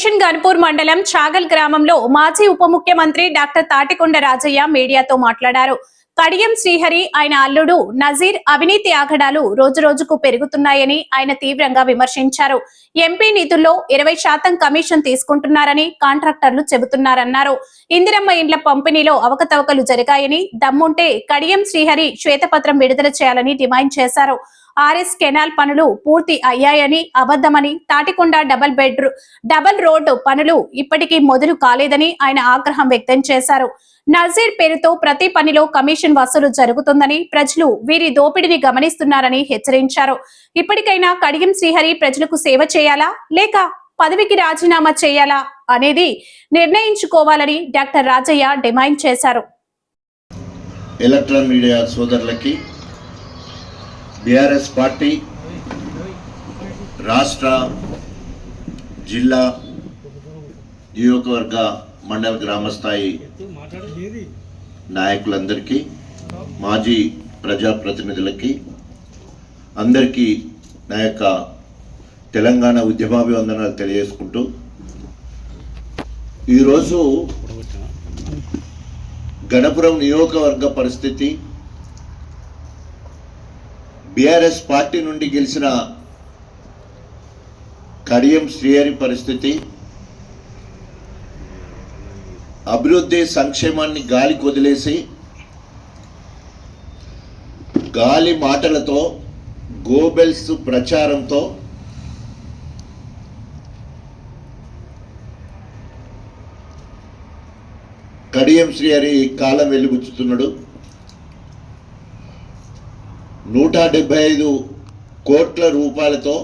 Station Ghanpur మండలం చాగల్ గ్రామంలో మాజీ ఉప ముఖ్యమంత్రి డాక్టర్ తాటికొండ రాజయ్య మీడియాతో మాట్లాడారు. కడియం శ్రీహరి ఆయన అల్లుడు నజీర్ అవినీతి ఆగడాలు రోజు రోజుకు పెరుగుతున్నాయని ఆయన తీవ్రంగా విమర్శించారు. ఎంపీ నిధుల్లో ఇరవై శాతం కమిషన్ తీసుకుంటున్నారని కాంట్రాక్టర్లు చెబుతున్నారన్నారు. ఇందిరమ్మ ఇండ్ల పంపిణీలో అవకతవకలు జరిగాయని దమ్ముంటే కడియం శ్రీహరి శ్వేతపత్రం విడుదల చేయాలని డిమాండ్ చేశారు. ఆర్ఎస్ కెనాల్ పనులు పూర్తి అయ్యాయని అబద్ధమని Tatikonda double bedroom double road పనులు ఇప్పటికీ మొదలు కాలేదని ఆయన ఆగ్రహం వ్యక్తం చేశారు. నజీర్ పేరుతో ప్రతి పనిలో కమిషన్ వసూలు జరుగుతుందని ప్రజలు వీరి దోపిడీని గమనిస్తున్నారని హెచ్చరించారు. ఇప్పటికైనా కడియం శ్రీహరి ప్రజలకు సేవ చేయాలా లేక పదవికి రాజీనామా చేయాలా అనేది నిర్ణయించుకోవాలని డాక్టర్ రాజయ్య డిమాండ్ చేశారు. ఎలక్ట్రాన్ మీడియా సోదరులకి బీఆర్ఎస్ పార్టీ రాష్ట్ర జిల్లా నియోజకవర్గ మండల గ్రామస్థాయి నాయకులందరికీ మాజీ ప్రజాప్రతినిధులకి అందరికీ నా యొక్క తెలంగాణ ఉద్యమాభివందనాలు తెలియజేసుకుంటూ ఈరోజు గణపురం నియోజకవర్గ పరిస్థితి బీఆర్ఎస్ పార్టీ నుండి గెలిచిన కడియం శ్రీహరి పరిస్థితి అభివృద్ధి సంక్షేమాన్ని గాలి కొదిలేసి గాలి మాటలతో గోబెల్స్ ప్రచారంతో కడియం శ్రీహరి కాలం వెలుగుచ్చుతున్నాడు నూట డెబ్బై ఐదు కోట్ల రూపాయలతో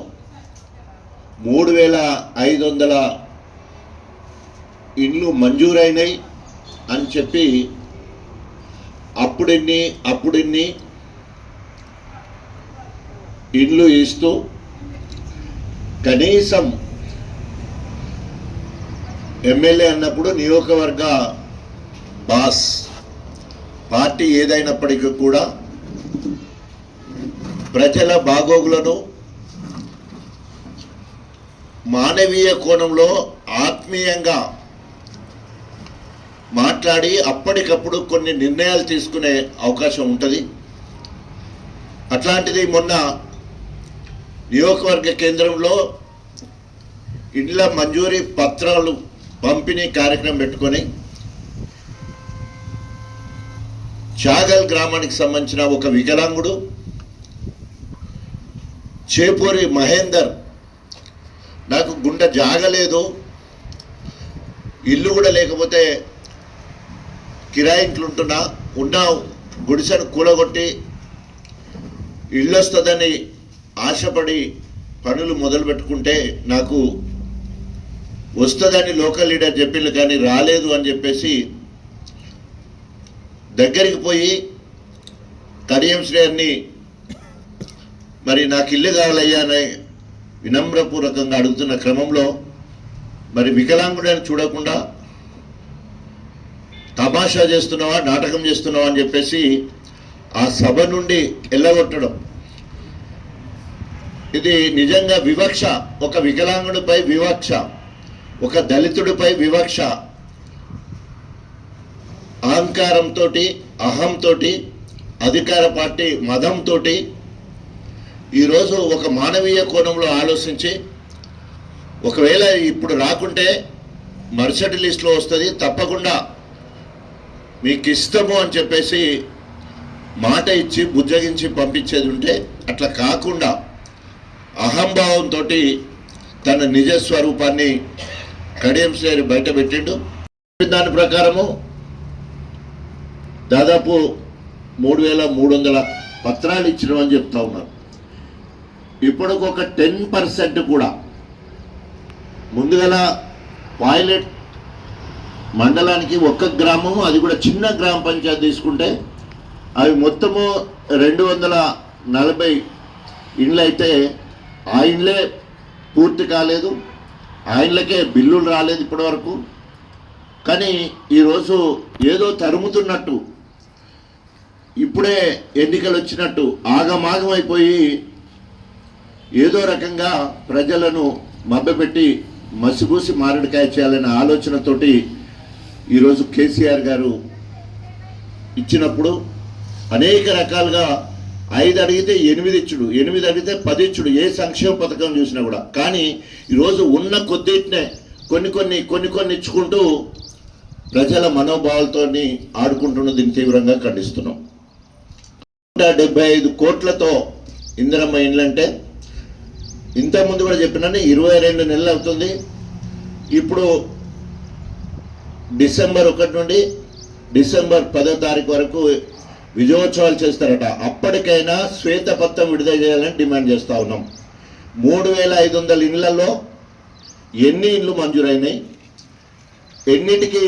మూడు వేల ఐదు వందల ఇండ్లు మంజూరైనాయి అని చెప్పి అప్పుడిన్ని అప్పుడిన్ని ఇండ్లు ఇస్తూ కనీసం ఎమ్మెల్యే అన్నప్పుడు నియోజకవర్గ బాస్ పార్టీ ఏదైనప్పటికీ కూడా ప్రజల బాగోగులను మానవీయ కోణంలో ఆత్మీయంగా మాట్లాడి అప్పటికప్పుడు కొన్ని నిర్ణయాలు తీసుకునే అవకాశం ఉంటుంది. అట్లాంటిది మొన్న నియోజకవర్గ కేంద్రంలో ఇండ్ల మంజూరీ పత్రాలు పంపిణీ కార్యక్రమం పెట్టుకొని చాగల్ గ్రామానికి సంబంధించిన ఒక వికలాంగుడు చేపూరి మహేందర్ నాకు గుండె జాగలేదు ఇల్లు కూడా లేకపోతే కిరాయి ఇంట్లో ఉంటున్నా ఉన్న గుడిసెను కూలగొట్టి ఇల్లు వస్తుందని ఆశపడి పనులు మొదలు పెట్టుకుంటే నాకు వస్తుందని లోకల్ లీడర్ చెప్పిండు కానీ రాలేదు అని చెప్పేసి దగ్గరికి పోయి కడియం శ్రేయర్ని మరి నాకు ఇల్లు కావాలయ్యా అని వినమ్రపూర్వకంగా అడుగుతున్న క్రమంలో మరి వికలాంగుడని చూడకుండా తమాషా చేస్తున్నావా నాటకం చేస్తున్నావా అని చెప్పేసి ఆ సభ నుండి ఎల్లగొట్టడం. ఇది నిజంగా వివక్ష ఒక వికలాంగుడిపై వివక్ష ఒక దళితుడిపై వివక్ష. అహంకారంతో అహంతో అధికార పార్టీ మదంతో ఈరోజు ఒక మానవీయ కోణంలో ఆలోచించి ఒకవేళ ఇప్పుడు రాకుంటే మరుసటి లిస్టులో వస్తుంది తప్పకుండా మీకు ఇష్టము అని చెప్పేసి మాట ఇచ్చి బుజ్జగించి పంపించేది ఉంటే అట్లా కాకుండా అహంభావంతో తన నిజ స్వరూపాన్ని కడియం శ్రేణి బయట పెట్టిండు. దాని ప్రకారము దాదాపు మూడు వేల మూడు వందల పత్రాలు ఇచ్చినామని చెప్తా ఉన్నారు. ఇప్పటికొక ఒక టెన్ పర్సెంట్ కూడా. ముందుగల పాయిలెట్ మండలానికి ఒక్క గ్రామము అది కూడా చిన్న గ్రామ పంచాయతీ తీసుకుంటే అవి మొత్తము రెండు వందల నలభై ఇండ్లు అయితే ఆ ఇండ్లే పూర్తి కాలేదు. ఆ ఇండ్లకే బిల్లులు రాలేదు ఇప్పటివరకు. కానీ ఈరోజు ఏదో తరుముతున్నట్టు ఇప్పుడే ఎన్నికలు వచ్చినట్టు ఆగమాగమైపోయి ఏదో రకంగా ప్రజలను మభ్యపెట్టి మసిబూసి మారడికాయ చేయాలనే ఆలోచనతోటి ఈరోజు కేసీఆర్ గారు ఇచ్చినప్పుడు అనేక రకాలుగా ఐదు అడిగితే ఎనిమిది ఇచ్చుడు ఎనిమిది అడిగితే పది ఇచ్చుడు ఏ సంక్షేమ పథకం చూసినా కూడా. కానీ ఈరోజు ఉన్న కొద్దిటినే కొన్ని కొన్ని కొన్ని కొన్ని ఇచ్చుకుంటూ ప్రజల మనోభావాలతో ఆడుకుంటున్న దీన్ని తీవ్రంగా ఖండిస్తున్నాం. నూట డెబ్బై ఐదు కోట్లతో ఇందిరమ్మ ఇండ్లంటే ఇంతకుముందు కూడా చెప్పినాను ఇరవై రెండు నెలలు అవుతుంది. ఇప్పుడు డిసెంబర్ ఒకటి నుండి డిసెంబర్ పదో తారీఖు వరకు విజయోత్సవాలు చేస్తారట. అప్పటికైనా శ్వేతపత్రం విడుదల చేయాలని డిమాండ్ చేస్తూ ఉన్నాం. మూడు వేల ఐదు వందల ఇళ్ళలో ఎన్ని ఇండ్లు మంజూరైనాయి? ఎన్నిటికి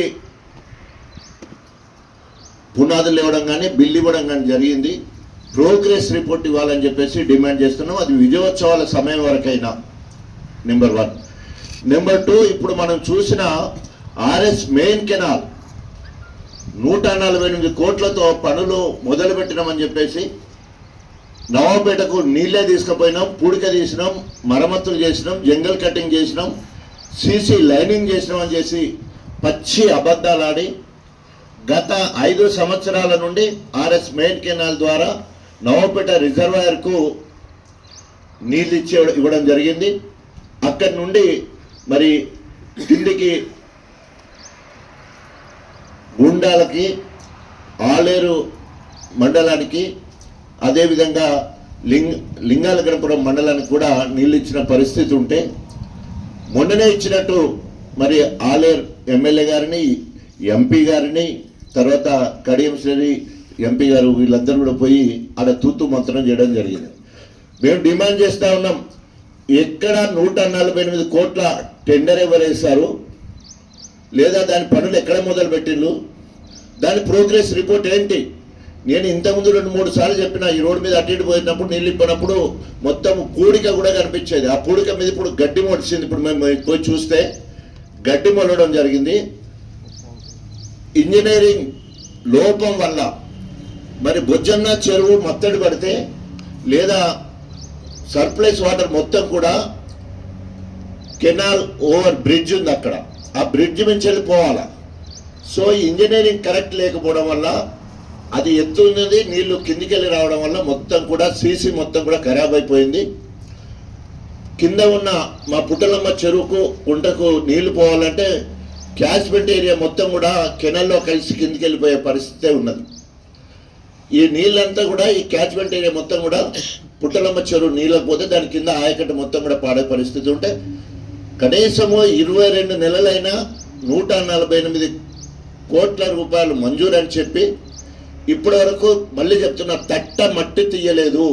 పునాదులు ఇవ్వడం కానీ బిల్లు ఇవ్వడం కానీ జరిగింది? ప్రోగ్రెస్ రిపోర్ట్ ఇవ్వాలని చెప్పేసి డిమాండ్ చేస్తున్నాం. అది విజయోత్సవాల సమయం వరకైనా నెంబర్ వన్. నెంబర్ టూ ఇప్పుడు మనం చూసిన ఆర్ఎస్ మెయిన్ కెనాల్. నూట నలభై ఎనిమిది కోట్లతో పనులు మొదలు పెట్టినామని చెప్పేసి నవాబేటకు నీళ్ళే తీసుకుపోయినాం పూడిక తీసినాం మరమ్మతులు చేసినాం జంగల్ కటింగ్ చేసినాం సీసీ లైనింగ్ చేసినాం అని చేసి పచ్చి అబద్ధాలు ఆడి గత ఐదు సంవత్సరాల నుండి ఆర్ఎస్ మెయిన్ కెనాల్ ద్వారా నవపేట రిజర్వాయర్కు నీళ్ళు ఇచ్చే ఇవ్వడం జరిగింది. అక్కడి నుండి మరి కిందికి గుండాలకి ఆలేరు మండలానికి అదేవిధంగా లింగ లింగాలగణపురం మండలానికి కూడా నీళ్ళు ఇచ్చిన పరిస్థితి ఉంటే మొన్ననే ఇచ్చినట్టు మరి ఆలేరు ఎమ్మెల్యే గారిని ఎంపీ గారిని తర్వాత కడియం శ్రీ ఎంపీ గారు వీళ్ళందరూ కూడా పోయి ఆడ తూతు మంత్రం చేయడం జరిగింది. మేము డిమాండ్ చేస్తూ ఉన్నాం ఎక్కడ నూట నలభై ఎనిమిది కోట్ల టెండర్ ఎవరేశారు లేదా దాని పనులు ఎక్కడ మొదలు పెట్టిండ్రు దాని ప్రోగ్రెస్ రిపోర్ట్ ఏంటి? నేను ఇంతకుముందు రెండు మూడు సార్లు చెప్పిన ఈ రోడ్డు మీద అటు ఇటు పోయినప్పుడు నీళ్ళు మొత్తం పూడిక కూడా కనిపించేది. ఆ పూడిక మీద ఇప్పుడు గడ్డి మొడిచింది ఇప్పుడు మేము పోయి చూస్తే గడ్డి మొలడం జరిగింది. ఇంజనీరింగ్ లోపం వల్ల మరి బొజ్జన్న చెరువు మొత్తడి పడితే లేదా సర్ప్లైస్ వాటర్ మొత్తం కూడా కెనాల్ ఓవర్ బ్రిడ్జ్ ఉంది అక్కడ. ఆ బ్రిడ్జ్ నుంచి వెళ్ళిపోవాలా. సో ఈ ఇంజనీరింగ్ కరెక్ట్ లేకపోవడం వల్ల అది ఎత్తు ఉన్నది నీళ్ళు కిందికి వెళ్ళి రావడం వల్ల మొత్తం కూడా సీసీ మొత్తం కూడా ఖరాబ్ అయిపోయింది. కింద ఉన్న మా పుట్టలమ్మ చెరువుకు కుంటకు నీళ్ళు పోవాలంటే క్యాచ్మెంట్ ఏరియా మొత్తం కూడా కెనాల్లో కలిసి కిందికి వెళ్ళిపోయే పరిస్థితే ఉన్నది. ఈ నీళ్ళంతా కూడా ఈ క్యాచ్మెంట్ ఏరియా మొత్తం కూడా పుట్టలమ్మ చెరువు నీళ్ళకు పోతే దాని కింద ఆయకట్టు మొత్తం కూడా పాడే పరిస్థితి ఉంటే కనీసము ఇరవై రెండు నెలలైనా నూట నలభై ఎనిమిది కోట్ల రూపాయలు మంజూరు అని చెప్పి ఇప్పటి వరకు మళ్ళీ చెప్తున్నా తట్ట మట్టి తీయలేదు.